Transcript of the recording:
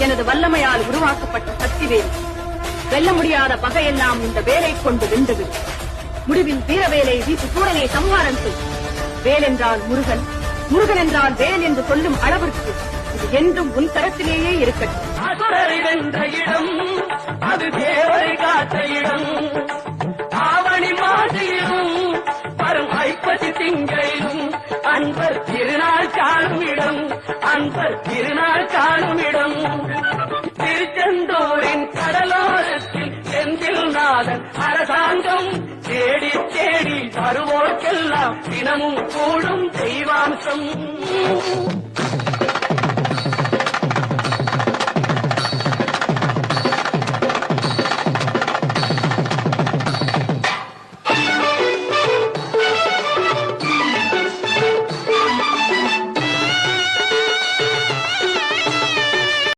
எனது வல்லமையால் உருவாக்கப்பட்ட சக்திவேல் வெல்ல முடியாத பகையெல்லாம் இந்த வேலை கொண்டு வென்றது. முடிவில் வீரவேலை வீட்டு சூழலை சம்ஹாரம் செய். வேல் என்றால் முருகன் முருகன் என்றால் வேல் என்று சொல்லும் அளவிற்கு இது என்றும் உன் தரத்திலேயே இருக்கட்டும். அசுரரை வென்ற இடம் அது தேவரை காத்த இடம். ஆவணி மாதிலும் வரும் ஐப்பசி திங்களிலும் அன்பர் திருநாள் காணும் இடம் அன்பர் திருநாள் காணும் இடம். செந்தில் அரசாங்கம். தேடி தேடி வருவோர்க்கெல்லாம் தினமும் கூடும் தெய்வாம்சம்.